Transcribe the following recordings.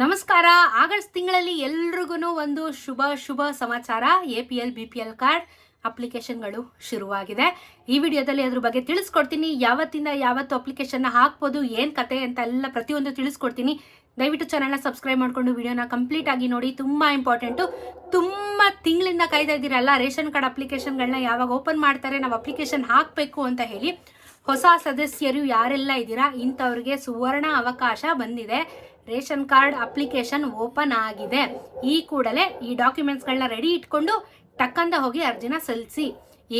ನಮಸ್ಕಾರ. ಆಗಸ್ಟ್ ತಿಂಗಳಲ್ಲಿ ಎಲ್ರಿಗೂ ಒಂದು ಶುಭ ಶುಭ ಸಮಾಚಾರ. A P L B P L card ಅಪ್ಲಿಕೇಶನ್ಗಳು ಶುರುವಾಗಿದೆ. ಈ ವಿಡಿಯೋದಲ್ಲಿ ಅದ್ರ ಬಗ್ಗೆ ತಿಳಿಸ್ಕೊಡ್ತೀನಿ. ಯಾವತ್ತಿಂದ ಯಾವತ್ತು ಅಪ್ಲಿಕೇಶನ್ನ ಹಾಕ್ಬೋದು, ಏನು ಕತೆ ಅಂತ ಎಲ್ಲ ಪ್ರತಿಯೊಂದು ತಿಳಿಸ್ಕೊಡ್ತೀನಿ. ದಯವಿಟ್ಟು ಚಾನಲ್ನ ಸಬ್ಸ್ಕ್ರೈಬ್ ಮಾಡಿಕೊಂಡು ವಿಡಿಯೋನ ಕಂಪ್ಲೀಟ್ ಆಗಿ ನೋಡಿ. ತುಂಬ ಇಂಪಾರ್ಟೆಂಟು ತುಂಬ ತಿಂಗಳಿಂದ ಕಾಯ್ತಾ ಇದ್ದೀರಲ್ಲ ರೇಷನ್ ಕಾರ್ಡ್ ಅಪ್ಲಿಕೇಶನ್ಗಳನ್ನ ಯಾವಾಗ ಓಪನ್ ಮಾಡ್ತಾರೆ, ನಾವು ಅಪ್ಲಿಕೇಶನ್ ಹಾಕಬೇಕು ಅಂತ ಹೇಳಿ ಹೊಸ ಸದಸ್ಯರು ಯಾರೆಲ್ಲ ಇದ್ದೀರಾ ಇಂಥವ್ರಿಗೆ ಸುವರ್ಣ ಅವಕಾಶ ಬಂದಿದೆ. ರೇಷನ್ ಕಾರ್ಡ್ ಅಪ್ಲಿಕೇಶನ್ ಓಪನ್ ಆಗಿದೆ. ಈ ಕೂಡಲೇ ಈ ಡಾಕ್ಯುಮೆಂಟ್ಸ್ಗಳನ್ನ ರೆಡಿ ಇಟ್ಕೊಂಡು ಟಕ್ಕಂದ ಹೋಗಿ ಅರ್ಜಿನ ಸಲ್ಲಿಸಿ.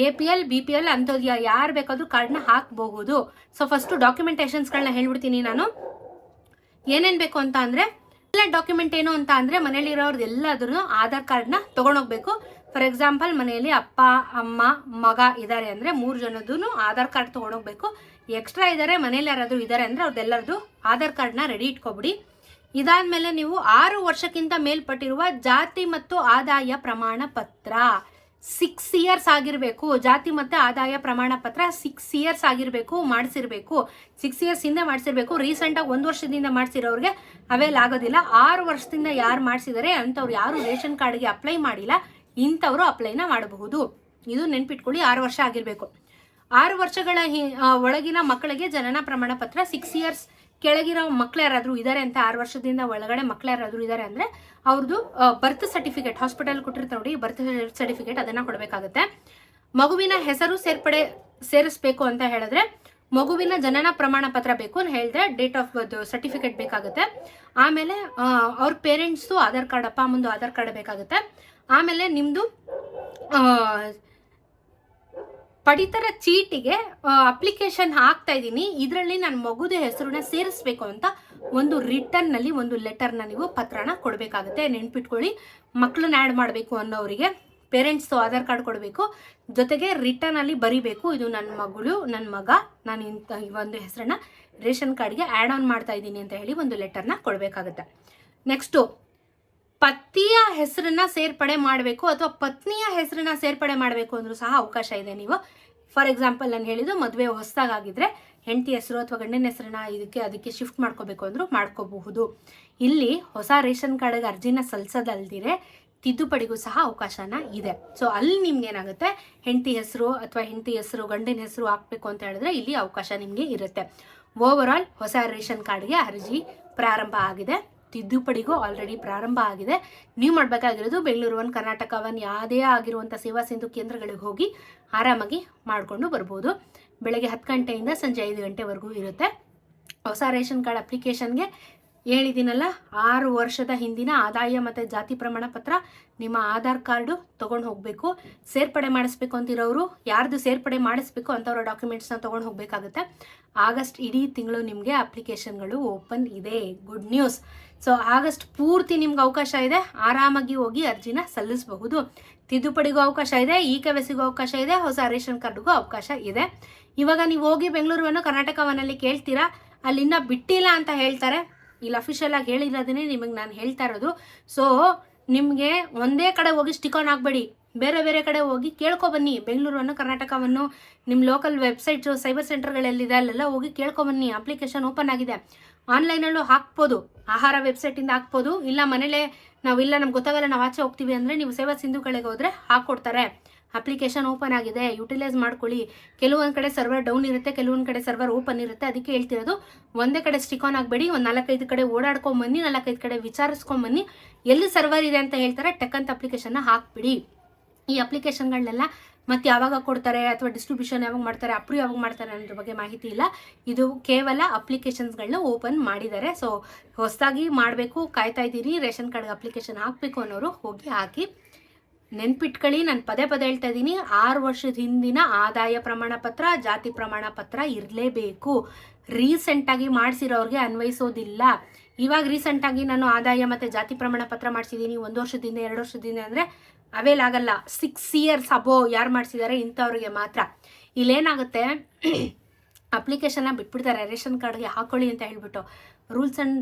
A P L, B P L ಅಂಥದ್ದು ಯಾರು ಬೇಕಾದ್ರೂ ಕಾರ್ಡ್ನ ಹಾಕಬಹುದು. ಸೊ ಫಸ್ಟು ಡಾಕ್ಯುಮೆಂಟೇಷನ್ಸ್ಗಳನ್ನ ಹೇಳ್ಬಿಡ್ತೀನಿ ನಾನು. ಏನೇನು ಬೇಕು ಅಂತ ಅಂದರೆ, ಎಲ್ಲ ಡಾಕ್ಯುಮೆಂಟ್ ಏನು ಅಂತ ಅಂದರೆ ಮನೇಲಿರೋರ್ದು ಎಲ್ಲಾದ್ರೂ ಆಧಾರ್ ಕಾರ್ಡ್ನ ತೊಗೊಂಡೋಗ್ಬೇಕು. ಫಾರ್ ಎಕ್ಸಾಂಪಲ್ ಮನೆಯಲ್ಲಿ ಅಪ್ಪ, ಅಮ್ಮ, ಮಗ ಇದ್ದಾರೆ ಅಂದರೆ ಮೂರು ಜನದೂ ಆಧಾರ್ ಕಾರ್ಡ್ ತೊಗೊಂಡೋಗ್ಬೇಕು. ಎಕ್ಸ್ಟ್ರಾ ಇದ್ದಾರೆ ಮನೇಲಿ ಯಾರಾದರೂ ಇದ್ದಾರೆ ಅಂದರೆ ಅವ್ರದ್ದೆಲ್ಲರದು ಆಧಾರ್ ಕಾರ್ಡ್ನ ರೆಡಿ ಇಟ್ಕೊಬಿಡಿ. ಇದಾದ್ಮೇಲೆ ನೀವು ಆರು ವರ್ಷಕ್ಕಿಂತ ಮೇಲ್ಪಟ್ಟಿರುವ ಜಾತಿ ಮತ್ತು ಆದಾಯ ಪ್ರಮಾಣ ಪತ್ರ. ಸಿಕ್ಸ್ ಇಯರ್ಸ್ ಆಗಿರಬೇಕು. ಜಾತಿ ಮತ್ತು ಆದಾಯ ಪ್ರಮಾಣ ಪತ್ರ ಸಿಕ್ಸ್ ಇಯರ್ಸ್ ಆಗಿರಬೇಕು, ಮಾಡಿಸಿರ್ಬೇಕು. ಸಿಕ್ಸ್ ಇಯರ್ಸ್ ಹಿಂದೆ ಮಾಡಿಸಿರ್ಬೇಕು. ರೀಸೆಂಟಾಗಿ ಒಂದು ವರ್ಷದಿಂದ ಮಾಡಿಸಿರೋರಿಗೆ ಅವೇಲ್ ಆಗೋದಿಲ್ಲ. ಆರು ವರ್ಷದಿಂದ ಯಾರು ಮಾಡಿಸಿದರೆ ಅಂಥವ್ರು ಯಾರು ರೇಷನ್ ಕಾರ್ಡ್ಗೆ ಅಪ್ಲೈ ಮಾಡಿಲ್ಲ, ಇಂಥವರು ಅಪ್ಲೈನ ಮಾಡಬಹುದು. ಇದು ನೆನ್ಪಿಟ್ಕೊಳ್ಳಿ, ಆರು ವರ್ಷ ಆಗಿರಬೇಕು. ಆರು ವರ್ಷಗಳ ಹಿ- ಒಳಗಿನ ಮಕ್ಕಳಿಗೆ ಜನನ ಪ್ರಮಾಣ ಪತ್ರ ಸಿಕ್ಸ್ ಇಯರ್ಸ್ ಕೆಳಗಿರೋ ಮಕ್ಳು ಯಾರಾದರೂ ಇದ್ದಾರೆ ಅಂತ ಆರು ವರ್ಷದಿಂದ ಒಳಗಡೆ ಮಕ್ಳು ಯಾರಾದರೂ ಇದ್ದಾರೆ ಅಂದರೆ ಅವ್ರದ್ದು ಬರ್ತ್ ಸರ್ಟಿಫಿಕೇಟ್ ಹಾಸ್ಪಿಟಲ್ ಕೊಟ್ಟಿರ್ತಾರೆ ನೋಡಿ ಬರ್ತ್ ಸರ್ಟಿಫಿಕೇಟ್ ಅದನ್ನು ಕೊಡಬೇಕಾಗುತ್ತೆ. ಮಗುವಿನ ಹೆಸರು ಸೇರ್ಪಡೆ, ಸೇರಿಸ್ಬೇಕು ಅಂತ ಹೇಳಿದ್ರೆ ಮಗುವಿನ ಜನನ ಪ್ರಮಾಣ ಪತ್ರ ಬೇಕು ಅಂತ ಹೇಳಿದ್ರೆ ಡೇಟ್ ಆಫ್ ಬರ್ತ್ ಸರ್ಟಿಫಿಕೇಟ್ ಬೇಕಾಗುತ್ತೆ. ಆಮೇಲೆ ಅವ್ರ ಪೇರೆಂಟ್ಸು ಆಧಾರ್ ಕಾರ್ಡ್, ಅಪ್ಪ ಅಮ್ಮಂದು ಆಧಾರ್ ಕಾರ್ಡ್ ಬೇಕಾಗುತ್ತೆ. ಆಮೇಲೆ ನಿಮ್ಮದು ಪಡಿತರ ಚೀಟಿಗೆ ಅಪ್ಲಿಕೇಶನ್ ಹಾಕ್ತಾ ಇದ್ದೀನಿ. ಇದರಲ್ಲಿ ನನ್ನ ಮಗುದ ಹೆಸರನ್ನ ಸೇರಿಸ್ಬೇಕು ಅಂತ ಒಂದು ರಿಟರ್ನ್ನಲ್ಲಿ ಒಂದು ಲೆಟರ್ನ ನೀವು ಪತ್ರನ ಕೊಡಬೇಕಾಗುತ್ತೆ. ನೆನ್ಪಿಟ್ಕೊಳ್ಳಿ. ಮಕ್ಕಳನ್ನ ಆ್ಯಡ್ ಮಾಡಬೇಕು ಅನ್ನೋರಿಗೆ ಪೇರೆಂಟ್ಸ್ ಆಧಾರ್ ಕಾರ್ಡ್ ಕೊಡಬೇಕು. ಜೊತೆಗೆ ರಿಟರ್ನ್ ಅಲ್ಲಿ ಬರಿಬೇಕು. ಇದು ನನ್ನ ಮಗಳು ನನ್ನ ಮಗ, ನಾನು ಇಂಥ ಈ ಒಂದು ಹೆಸರನ್ನ ರೇಷನ್ ಕಾರ್ಡ್ಗೆ ಆ್ಯಡ್ ಆನ್ ಮಾಡ್ತಾ ಇದ್ದೀನಿ ಅಂತ ಹೇಳಿ ಒಂದು ಲೆಟರ್ನ ಕೊಡಬೇಕಾಗುತ್ತೆ. ನೆಕ್ಸ್ಟು ಪತಿಯ ಹೆಸರನ್ನ ಸೇರ್ಪಡೆ ಮಾಡಬೇಕು ಅಥವಾ ಪತ್ನಿಯ ಹೆಸರನ್ನ ಸೇರ್ಪಡೆ ಮಾಡಬೇಕು ಅಂದ್ರೂ ಸಹ ಅವಕಾಶ ಇದೆ ನೀವು. ಫಾರ್ ಎಕ್ಸಾಂಪಲ್ ನಾನು ಹೇಳಿದ್ದು ಮದುವೆ ಹೊಸದಾಗಿದ್ರೆ ಹೆಂಡತಿ ಹೆಸರು ಅಥವಾ ಗಂಡನ ಹೆಸರನ್ನ ಇದಕ್ಕೆ ಅದಕ್ಕೆ ಶಿಫ್ಟ್ ಮಾಡ್ಕೋಬೇಕು ಅಂದ್ರೂ ಮಾಡ್ಕೋಬಹುದು. ಇಲ್ಲಿ ಹೊಸ ರೇಷನ್ ಕಾರ್ಡ್ಗೆ ಅರ್ಜಿನ ಸಲ್ಲಿಸೋದಲ್ದಿರೆ ತಿದ್ದುಪಡಿಗೂ ಸಹ ಅವಕಾಶನ ಇದೆ. ಸೊ ಅಲ್ಲಿ ನಿಮ್ಗೆ ಏನಾಗುತ್ತೆ? ಹೆಂಡತಿ ಹೆಸರು ಅಥವಾ ಹೆಂಡತಿ ಹೆಸರು, ಗಂಡನ ಹೆಸರು ಹಾಕ್ಬೇಕು ಅಂತ ಹೇಳಿದ್ರೆ ಇಲ್ಲಿ ಅವಕಾಶ ನಿಮಗೆ ಇರುತ್ತೆ. ಓವರ್ ಆಲ್ ಹೊಸ ರೇಷನ್ ಕಾರ್ಡ್ಗೆ ಅರ್ಜಿ ಪ್ರಾರಂಭ ಆಗಿದೆ. ತಿದ್ದುಪಡಿಗೂ ಆಲ್ರೆಡಿ ಪ್ರಾರಂಭ ಆಗಿದೆ. ನೀವು ಮಾಡಬೇಕಾಗಿರೋದು ಬೆಂಗಳೂರು ಒನ್ ಕರ್ನಾಟಕ ಒನ್ ಯಾವುದೇ ಆಗಿರುವಂಥ ಸೇವಾ ಸಿಂಧು ಕೇಂದ್ರಗಳಿಗೆ ಹೋಗಿ ಆರಾಮಾಗಿ ಮಾಡಿಕೊಂಡು ಬರ್ಬೋದು. ಬೆಳಗ್ಗೆ ಹತ್ತು ಗಂಟೆಯಿಂದ ಸಂಜೆ ಐದು ಗಂಟೆವರೆಗೂ ಇರುತ್ತೆ. ಹೊಸ ರೇಷನ್ ಕಾರ್ಡ್ ಅಪ್ಲಿಕೇಶನ್ಗೆ ಹೇಳಿದ್ದೀನಲ್ಲ ಆರು ವರ್ಷದ ಹಿಂದಿನ ಆದಾಯ ಮತ್ತು ಜಾತಿ ಪ್ರಮಾಣ ಪತ್ರ ನಿಮ್ಮ ಆಧಾರ್ ಕಾರ್ಡು ತೊಗೊಂಡು ಹೋಗಬೇಕು. ಸೇರ್ಪಡೆ ಮಾಡಿಸ್ಬೇಕು ಅಂತಿರೋರು, ಯಾರ್ದು ಸೇರ್ಪಡೆ ಮಾಡಿಸ್ಬೇಕು ಅಂಥವ್ರ ಡಾಕ್ಯುಮೆಂಟ್ಸ್ನ ತೊಗೊಂಡು ಹೋಗಬೇಕಾಗುತ್ತೆ. ಆಗಸ್ಟ್ ಇಡೀ ತಿಂಗಳು ನಿಮಗೆ ಅಪ್ಲಿಕೇಶನ್ಗಳು ಓಪನ್ ಇದೆ. ಗುಡ್ ನ್ಯೂಸ್ ಸೊ ಆಗಸ್ಟ್ ಪೂರ್ತಿ ನಿಮ್ಗೆ ಅವಕಾಶ ಇದೆ. ಆರಾಮಾಗಿ ಹೋಗಿ ಅರ್ಜಿನ ಸಲ್ಲಿಸಬಹುದು. ತಿದ್ದುಪಡಿಗೂ ಅವಕಾಶ ಇದೆ ಈ ಕೆ ಅವಕಾಶ ಇದೆ, ಹೊಸ ರೇಷನ್ ಕಾರ್ಡ್ಗೂ ಅವಕಾಶ ಇದೆ. ಇವಾಗ ನೀವು ಹೋಗಿ ಬೆಂಗಳೂರು ಕರ್ನಾಟಕವನ್ನಲ್ಲಿ ಕೇಳ್ತೀರಾ, ಅಲ್ಲಿನ್ನ ಬಿಟ್ಟಿಲ್ಲ ಅಂತ ಹೇಳ್ತಾರೆ. ಇಲ್ಲಿ ಅಫಿಷಿಯಲ್ ಆಗಿ ಹೇಳಿರೋದನ್ನೇ ನಿಮಗೆ ನಾನು ಹೇಳ್ತಾ ಇರೋದು. ಸೊ ನಿಮಗೆ ಒಂದೇ ಕಡೆ ಹೋಗಿ ಸ್ಟಿಕಾನ್ ಆಗಬೇಡಿ. ಬೇರೆ ಬೇರೆ ಕಡೆ ಹೋಗಿ ಕೇಳ್ಕೊಬನ್ನಿ ಬೆಂಗಳೂರನ್ನು, ಕರ್ನಾಟಕವನ್ನು ನಿಮ್ಮ ಲೋಕಲ್ ವೆಬ್ಸೈಟ್ಸು ಸೈಬರ್ ಸೆಂಟರ್ಗಳಲ್ಲಿದೆ ಅಲ್ಲೆಲ್ಲ ಹೋಗಿ ಕೇಳ್ಕೊಬನ್ನಿ ಅಪ್ಲಿಕೇಶನ್ ಓಪನ್ ಆಗಿದೆ. ಆನ್ಲೈನಲ್ಲೂ ಹಾಕ್ಬೋದು. ಆಹಾರ ವೆಬ್ಸೈಟಿಂದ ಹಾಕ್ಬೋದು. ಇಲ್ಲ ಮನೇಲೆ ನಾವು ಇಲ್ಲ ನಮ್ಗೆ ಗೊತ್ತಾಗಲ್ಲ, ನಾವು ಆಚೆ ಹೋಗ್ತೀವಿ ಅಂದರೆ ನೀವು ಸೇವಾ ಸಿಂಧುಗಳಿಗೆ ಹೋದರೆ ಹಾಕ್ಕೊಡ್ತಾರೆ. ಅಪ್ಲಿಕೇಶನ್ ಓಪನ್ ಆಗಿದೆ, ಯುಟಿಲೈಸ್ ಮಾಡ್ಕೊಳ್ಳಿ. ಕೆಲವೊಂದು ಕಡೆ ಸರ್ವರ್ ಡೌನ್ ಇರುತ್ತೆ, ಕೆಲವೊಂದು ಕಡೆ ಸರ್ವರ್ ಓಪನ್ ಇರುತ್ತೆ, ಅದಕ್ಕೆ ಹೇಳ್ತಿರೋದು ಒಂದೇ ಕಡೆ ಸ್ಟಿಕ್ ಆನ್ ಆಗಬೇಡಿ, ಒಂದು ನಾಲ್ಕೈದು ಕಡೆ ಓಡಾಡ್ಕೊಂಬನ್ನಿ ನಾಲ್ಕೈದು ಕಡೆ ವಿಚಾರಿಸ್ಕೊಂಬನ್ನಿ ಎಲ್ಲಿ ಸರ್ವರ್ ಇದೆ ಅಂತ ಹೇಳ್ತಾರೆ, ಟೆಕ್ ಅಂತ ಅಪ್ಲಿಕೇಶನ್ನ ಹಾಕ್ಬಿಡಿ. ಈ ಅಪ್ಲಿಕೇಶನ್ಗಳನ್ನೆಲ್ಲ ಮತ್ತೆ ಯಾವಾಗ ಕೊಡ್ತಾರೆ ಅಥವಾ ಡಿಸ್ಟ್ರಿಬ್ಯೂಷನ್ ಯಾವಾಗ ಮಾಡ್ತಾರೆ, ಅಪ್ರೂವ್ ಯಾವಾಗ ಮಾಡ್ತಾರೆ ಅನ್ನೋದ್ರ ಬಗ್ಗೆ ಮಾಹಿತಿ ಇಲ್ಲ. ಇದು ಕೇವಲ ಅಪ್ಲಿಕೇಶನ್ಸ್ಗಳನ್ನ ಓಪನ್ ಮಾಡಿದ್ದಾರೆ. ಸೊ, ಹೊಸದಾಗಿ ಮಾಡಬೇಕು, ಕಾಯ್ತಾ ಇದ್ದೀರಿ, ರೇಷನ್ ಕಾರ್ಡ್ಗೆ ಅಪ್ಲಿಕೇಶನ್ ಹಾಕಬೇಕು ಅನ್ನೋರು ಹೋಗಿ ಹಾಕಿ. ನೆನ್ಪಿಟ್ಕೊಳ್ಳಿ, ನಾನು ಪದೇ ಪದೇ ಹೇಳ್ತಾ ಇದ್ದೀನಿ ಆರು ವರ್ಷದ ಹಿಂದಿನ ಆದಾಯ ಪ್ರಮಾಣ ಪತ್ರ ಜಾತಿ ಪ್ರಮಾಣ ಪತ್ರ ಇರಲೇಬೇಕು ರೀಸೆಂಟಾಗಿ ಮಾಡಿಸಿರೋರಿಗೆ ಅನ್ವಯಿಸೋದಿಲ್ಲ. ಇವಾಗ ರೀಸೆಂಟಾಗಿ ನಾನು ಆದಾಯ ಮತ್ತು ಜಾತಿ ಪ್ರಮಾಣ ಪತ್ರ ಮಾಡಿಸಿದ್ದೀನಿ ಒಂದು ವರ್ಷದಿಂದ ಎರಡು ವರ್ಷದಿಂದ ಅಂದರೆ ಅವೇಲ್ ಆಗಲ್ಲ. ಸಿಕ್ಸ್ ಇಯರ್ಸ್ ಅಬೋ ಯಾರು ಮಾಡಿಸಿದ್ದಾರೆ ಇಂಥವ್ರಿಗೆ ಮಾತ್ರ. ಇಲ್ಲೇನಾಗುತ್ತೆ? ಅಪ್ಲಿಕೇಶನ್ನ ಬಿಟ್ಬಿಡ್ತಾರೆ, ರೇಷನ್ ಕಾರ್ಡ್ಗೆ ಹಾಕೊಳ್ಳಿ ಅಂತ ಹೇಳ್ಬಿಟ್ಟು. ರೂಲ್ಸ್ ಆ್ಯಂಡ್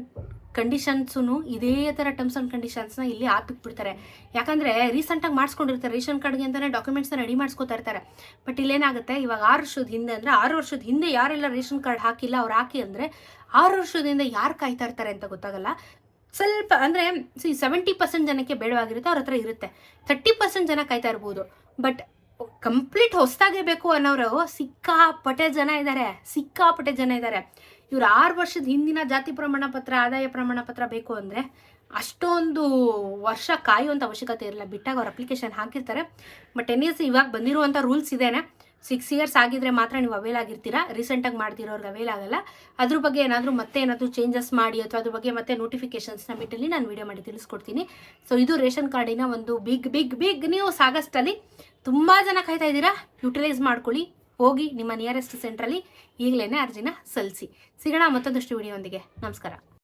ಕಂಡೀಷನ್ಸೂ ಇದೇ ಥರ ಟರ್ಮ್ಸ್ ಆ್ಯಂಡ್ ಕಂಡೀಷನ್ಸ್ನ ಇಲ್ಲಿ ಹಾಕಿಬಿಡ್ತಾರೆ ಯಾಕಂದರೆ ರೀಸೆಂಟಾಗಿ ಮಾಡಿಸ್ಕೊಂಡಿರ್ತಾರೆ, ರೇಷನ್ ಕಾರ್ಡ್ಗೆ ಅಂತಲೇ ಡಾಕ್ಯುಮೆಂಟ್ಸ್ನ ರೆಡಿ ಮಾಡಿಸ್ಕೊತಾ ಇರ್ತಾರೆ. ಬಟ್ ಇಲ್ಲೇನಾಗುತ್ತೆ, ಇವಾಗ ಆರು ವರ್ಷದ ಹಿಂದೆ ಅಂದರೆ ಆರು ವರ್ಷದ ಹಿಂದೆ ಯಾರೆಲ್ಲ ರೇಷನ್ ಕಾರ್ಡ್ ಹಾಕಿಲ್ಲ ಅವ್ರು ಹಾಕಿ ಅಂದರೆ ಆರು ವರ್ಷದಿಂದ ಯಾರು ಕಾಯ್ತಾ ಇರ್ತಾರೆ ಅಂತ ಗೊತ್ತಾಗಲ್ಲ. ಸ್ವಲ್ಪ ಅಂದರೆ ಸಿ ಸೆವೆಂಟಿ ಪರ್ಸೆಂಟ್ ಜನಕ್ಕೆ ಬೇಡವಾಗಿರುತ್ತೆ, ಅವ್ರ ಹತ್ರ ಇರುತ್ತೆ. ಥರ್ಟಿ ಪರ್ಸೆಂಟ್ ಜನ ಕಾಯ್ತಾ ಇರ್ಬೋದು. ಬಟ್ ಕಂಪ್ಲೀಟ್ ಹೊಸದಾಗೇ ಬೇಕು ಅನ್ನೋರು ಸಿಕ್ಕಾಪಟ್ಟೆ ಜನ ಇದ್ದಾರೆ ಸಿಕ್ಕಾಪಟ್ಟೆ ಜನ ಇದ್ದಾರೆ ಇವ್ರು ಆರು ವರ್ಷದ ಹಿಂದಿನ ಜಾತಿ ಪ್ರಮಾಣ ಪತ್ರ, ಆದಾಯ ಪ್ರಮಾಣ ಪತ್ರ ಬೇಕು ಅಂದರೆ ಅಷ್ಟೊಂದು ವರ್ಷ ಕಾಯುವಂಥ ಅವಶ್ಯಕತೆ ಇರಲ್ಲ. ಬಿಟ್ಟಾಗ ಅವ್ರು ಅಪ್ಲಿಕೇಶನ್ ಹಾಕಿರ್ತಾರೆ. ಬಟ್ ಎನ್ ಇವಾಗ ಬಂದಿರುವಂಥ ರೂಲ್ಸ್ ಇದೇನೆ. ಸಿಕ್ಸ್ ಇಯರ್ಸ್ ಆಗಿದ್ರೆ ಮಾತ್ರ ನೀವು ಅವೈಲ್ ಆಗಿರ್ತೀರಾ? ರೀಸೆಂಟಾಗಿ ಮಾಡ್ತಿರೋರ್ಗೆ ಅವೈಲ್ ಆಗಲ್ಲ. ಅದ್ರ ಬಗ್ಗೆ ಏನಾದರೂ ಮತ್ತೆ ಏನಾದರೂ ಚೇಂಜಸ್ ಮಾಡಿ ಅಥವಾ ಅದ್ರ ಬಗ್ಗೆ ಮತ್ತೆ ನೋಟಿಫಿಕೇಶನ್ಸ್ನ ಬಿಟ್ಟಲ್ಲಿ ನಾನು ವಿಡಿಯೋ ಮಾಡಿ ತಿಳಿಸ್ಕೊಡ್ತೀನಿ. ಸೊ ಇದು ರೇಷನ್ ಕಾರ್ಡಿನ ಒಂದು ಬಿಗ್ ಬಿಗ್ ಬಿಗ್ ನ್ಯೂಸ್ ಆಗಸ್ಟಲ್ಲಿ ತುಂಬ ಜನ ಕಾಯ್ತಾ ಇದ್ದೀರಾ? ಯುಟಿಲೈಸ್ ಮಾಡ್ಕೊಳ್ಳಿ. ಹೋಗಿ ನಿಮ್ಮ ನಿಯರೆಸ್ಟ್ ಸೆಂಟ್ರಲ್ಲಿ ಈಗಲೇ ಅರ್ಜಿನ ಸಲ್ಲಿಸಿ. ಸಿಗೋಣ ಮತ್ತೊಂದಷ್ಟು ವಿಡಿಯೋ ಒಂದಿಗೆ. ನಮಸ್ಕಾರ.